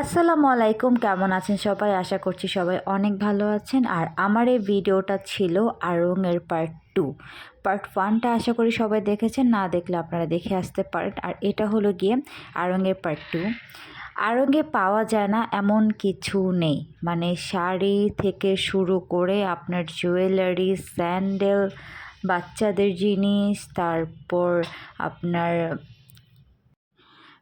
আসসালামু আলাইকুম, কেমন আছেন সবাই? আশা করছি সবাই অনেক ভালো আছেন। আর আমার এই ভিডিওটা ছিল আড়ংয়ের পার্ট টু পার্ট ওয়ানটা আশা করি সবাই দেখেছেন, না দেখলে আপনারা দেখে আসতে পারেন। আর এটা হলো গিয়ে আড়ংয়ের পার্ট টু আড়ংয়ে পাওয়া যায় না এমন কিছু নেই। মানে শাড়ি থেকে শুরু করে আপনার জুয়েলারি স্যান্ডেল বাচ্চাদের জিনিস, তারপর আপনার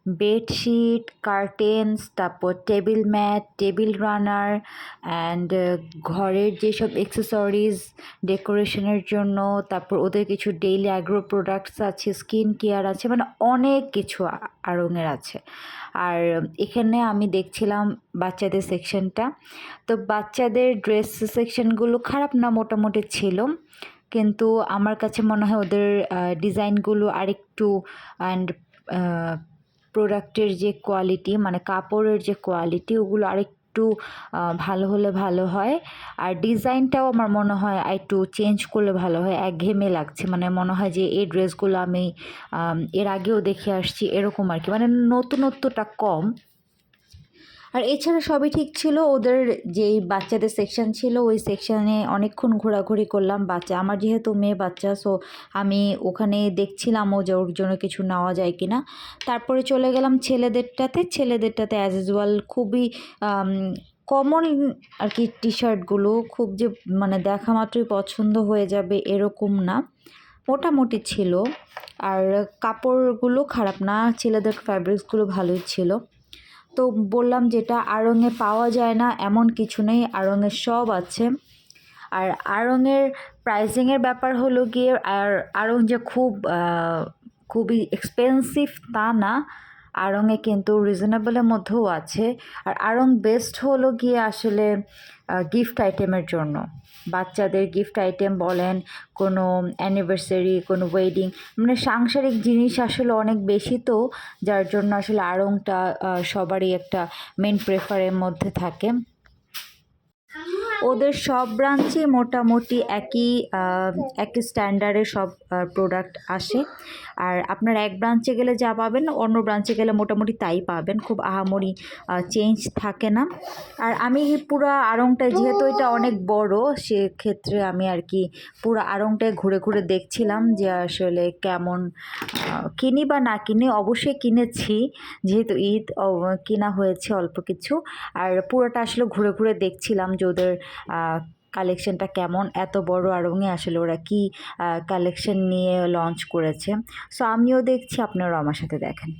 বেডশিট, কার্টেন্স, তারপর table mat, table runner and ঘরের যেসব অ্যাক্সেসরিজ ডেকোরেশনের জন্য, তারপর ওদের কিছু ডেইলি অ্যাগ্রো প্রোডাক্টস আছে স্কিন কেয়ার আছে মানে অনেক কিছু আ- আড়ংয়ের আছে। আর এখানে আমি দেখছিলাম বাচ্চাদের সেকশনটা তো বাচ্চাদের ড্রেস সেকশনগুলো খারাপ না, মোটামুটি ছিল। কিন্তু আমার কাছে মনে হয় ওদের ডিজাইনগুলো আরেকটু অ্যান্ড প্রোডাক্টের যে কোয়ালিটি মানে কাপড়ের যে কোয়ালিটি ওগুলো আরেকটু ভালো হলে ভালো হয়। আর ডিজাইনটাও আমার মনে হয় একটু চেঞ্জ করলে ভালো হয়, একঘেয়েমে লাগছে। মানে মনে হয় যে এই ড্রেসগুলো আমি এর আগেও দেখে আসছি, এরকম আর কি। মানে নতুনত্বটা কম। আর এছাড়া সবই ঠিক ছিল, ওদের যেই বাচ্চাদের সেকশন ছিল, ওই সেকশনে অনেকক্ষণ ঘোরাঘুরি করলাম বাচ্চা। আমার যেহেতু মেয়ে বাচ্চা সো আমি ওখানে দেখছিলামও যে ওর জন্য কিছু নেওয়া যায় কি না তারপরে চলে গেলাম ছেলেদেরটাতে। ছেলেদেরটাতে অ্যাজ ইউজুয়াল খুবই কমন আর কি টি শার্টগুলো খুব যে মানে দেখা মাত্রই পছন্দ হয়ে যাবে এরকম না। মোটামুটি ছিল। আর কাপড়গুলো খারাপ না, ছেলেদের ফ্যাব্রিক্সগুলো ভালোই ছিল। তো বললাম যেটা আরঙে পাওয়া যায় না, এমন কিছু নেই আড়ঙের সব আছে। আর আরঙের প্রাইসিংয়ের ব্যাপার হলো গিয়ে, আর আড়ং যে খুব খুবই এক্সপেন্সিভ তা না আড়ংয়ে কিন্তু রিজনেবলের মধ্যেও আছে। আর আড়ং বেস্ট হলো গিয়ে আসলে গিফট আইটেমের জন্য। বাচ্চাদের গিফট আইটেম বলেন, কোনো অ্যানিভার্সারি কোনো ওয়েডিং মানে সাংসারিক জিনিস আসলে অনেক বেশি তো, যার জন্য আসলে আড়ংটা সবারই একটা মেন প্রেফারের মধ্যে থাকে। ওদের সব ব্রাঞ্চে মোটামুটি একই একই স্ট্যান্ডার্ডের সব প্রোডাক্ট আসে। আর আপনার এক ব্রাঞ্চে গেলে যা পাবেন, অন্য ব্রাঞ্চে গেলে মোটামুটি তাই পাবেন। খুব আহামরি চেঞ্জ থাকে না। আর আমি পুরো আড়ংটায়, যেহেতু এটা অনেক বড়, সেক্ষেত্রে আমি আর কি পুরো আড়ংটায় ঘুরে ঘুরে দেখছিলাম যে আসলে কেমন কিনি বা না কিনি, অবশ্যই কিনেছি। যেহেতু ঈদ কিনা হয়েছে অল্প কিছু। আর পুরোটা আসলে ঘুরে ঘুরে দেখছিলাম যে ওদের কালেকশনটা কেমন? এত বড় আরঙে আসলে ওরা কি কালেকশন নিয়ে লঞ্চ করেছে? সো আমিও দেখছি, আপনারাও আমার সাথে দেখেন।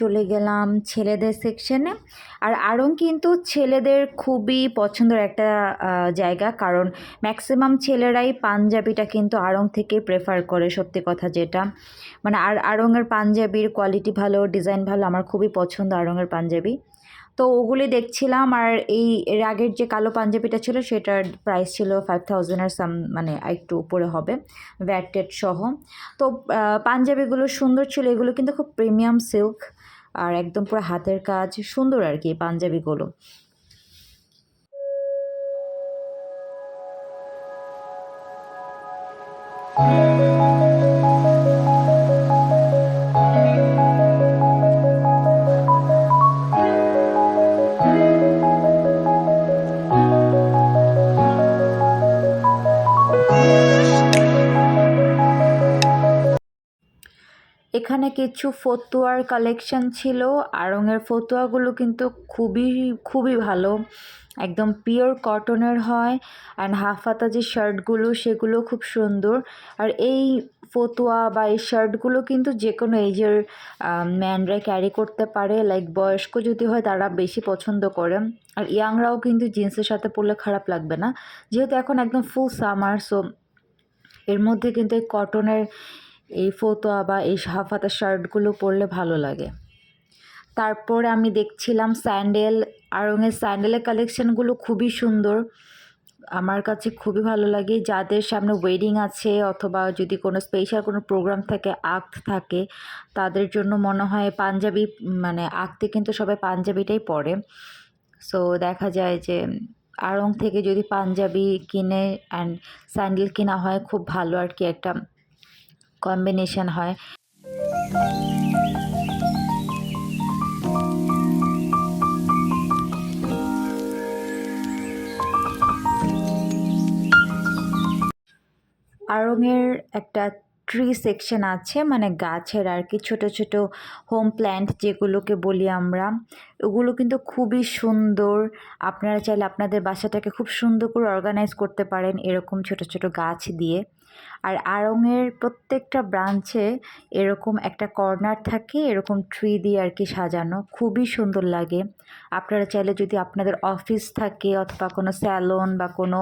চলে গেলাম ছেলেদের সেকশনে আর আড়ং কিন্তু ছেলেদের খুবই পছন্দের একটা জায়গা। কারণ ম্যাক্সিমাম ছেলেরাই পাঞ্জাবিটা কিন্তু আড়ং থেকে প্রেফার করে, সত্যি কথা যেটা। মানে আর আড়ংয়ের পাঞ্জাবির কোয়ালিটি ভালো ডিজাইন ভালো, আমার খুবই পছন্দ আড়ংয়ের পাঞ্জাবি। তো ওগুলি দেখছিলাম আর এই এর আগের যে কালো পাঞ্জাবিটা ছিল, সেটার প্রাইস ছিল ফাইভ থাউজেন্ডের সাম মানে একটু উপরে হবে ভ্যাট সহ। তো পাঞ্জাবিগুলো সুন্দর ছিল, এগুলো কিন্তু খুব প্রিমিয়াম সিল্ক আর একদম পুরো হাতের কাজ সুন্দর আর কি পাঞ্জাবিগুলো। এখানে কিছু ফতুয়ার কালেকশন ছিল। আড়ংয়ের ফতুয়াগুলো কিন্তু খুবই খুবই ভালো। একদম পিওর কটনের হয় অ্যান্ড হাফ হাতা যে শার্টগুলো সেগুলো খুব সুন্দর। আর এই ফতুয়া বা এই শার্টগুলো কিন্তু যে কোনো এজের ম্যানরা ক্যারি করতে পারে। লাইক বয়স্ক যদি হয় তারা বেশি পছন্দ করে। আর ইয়াংরাও কিন্তু জিন্সের সাথে পরলে খারাপ লাগবে না। যেহেতু এখন একদম ফুল সামার সো এর মধ্যে কিন্তু এই কটনের এই ফতোয়া বা এই হাফ শার্টগুলো পরলে ভালো লাগে। তারপরে আমি দেখছিলাম স্যান্ডেল আড়ংয়ের স্যান্ডেলের কালেকশানগুলো খুবই সুন্দর। আমার কাছে খুবই ভালো লাগে। যাদের সামনে ওয়েডিং আছে অথবা যদি কোনো স্পেশাল কোনো প্রোগ্রাম থাকে আক্ত থাকে, তাদের জন্য মনে হয় পাঞ্জাবি মানে আঁকতে কিন্তু সবাই পাঞ্জাবিটাই পরে। সো দেখা যায় যে আড়ং থেকে যদি পাঞ্জাবি কিনে অ্যান্ড স্যান্ডেল কেনা হয়, খুব ভালো আর কি একটা কম্বিনেশন হয়। আড়ংয়ের একটা ট্রি সেকশন আছে মানে গাছের আর কি ছোট ছোট হোম প্ল্যান্ট যেগুলোকে বলি আমরা। ওগুলো কিন্তু খুবই সুন্দর। আপনারা চাইলে আপনাদের বাসাটাকে খুব সুন্দর করে অর্গানাইজ করতে পারেন এরকম ছোট ছোট গাছ দিয়ে। আর আড়ংয়ের প্রত্যেকটা ব্রাঞ্চে এরকম একটা কর্নার থাকে, এরকম ট্রি দিয়ে আর কি সাজানো। খুবই সুন্দর লাগে। আপনারা চাইলে যদি আপনাদের অফিস থাকে অথবা কোনো স্যালন বা কোনো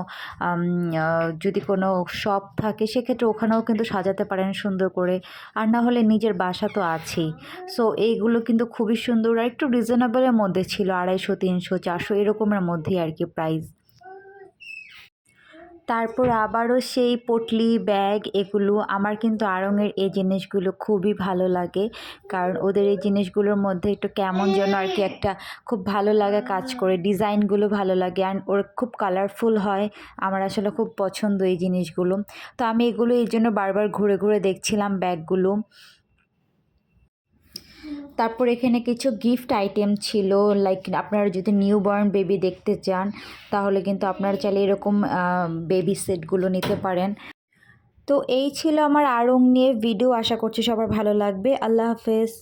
যদি কোনো শপ থাকে, সেক্ষেত্রে ওখানেও কিন্তু সাজাতে পারেন সুন্দর করে। আর না হলে নিজের বাসা তো আছেই। সো এইগুলো কিন্তু খুবই সুন্দর। আর একটু রিজনেবলের মধ্যে ছিল, আড়াইশো, তিনশো, চারশো, এরকমের মধ্যেই আর কি প্রাইস তারপর আবারও সেই পটলি, ব্যাগ এগুলো আমার কিন্তু আড়ংয়ের এই জিনিসগুলো খুবই ভালো লাগে। কারণ ওদের এই জিনিসগুলোর মধ্যে একটু কেমন যেন আর কি একটা খুব ভালো লাগা কাজ করে, ডিজাইনগুলো ভালো লাগে অ্যান্ড ওর খুব কালারফুল হয়। আমার আসলে খুব পছন্দ এই জিনিসগুলো। তো আমি এগুলো এই জন্য বারবার ঘুরে ঘুরে দেখছিলাম ব্যাগগুলো। তারপর এখানে কিছু গিফট আইটেম ছিল লাইক আপনারা যদি নিউ বর্ন বেবি দেখতে চান, তাহলে কিন্তু আপনারা চাইলে এরকম বেবি সেটগুলো নিতে পারেন। তো এই ছিল আমার আরং নিয়ে ভিডিও আশা করছি সবার ভালো লাগবে। আল্লাহ হাফেজ।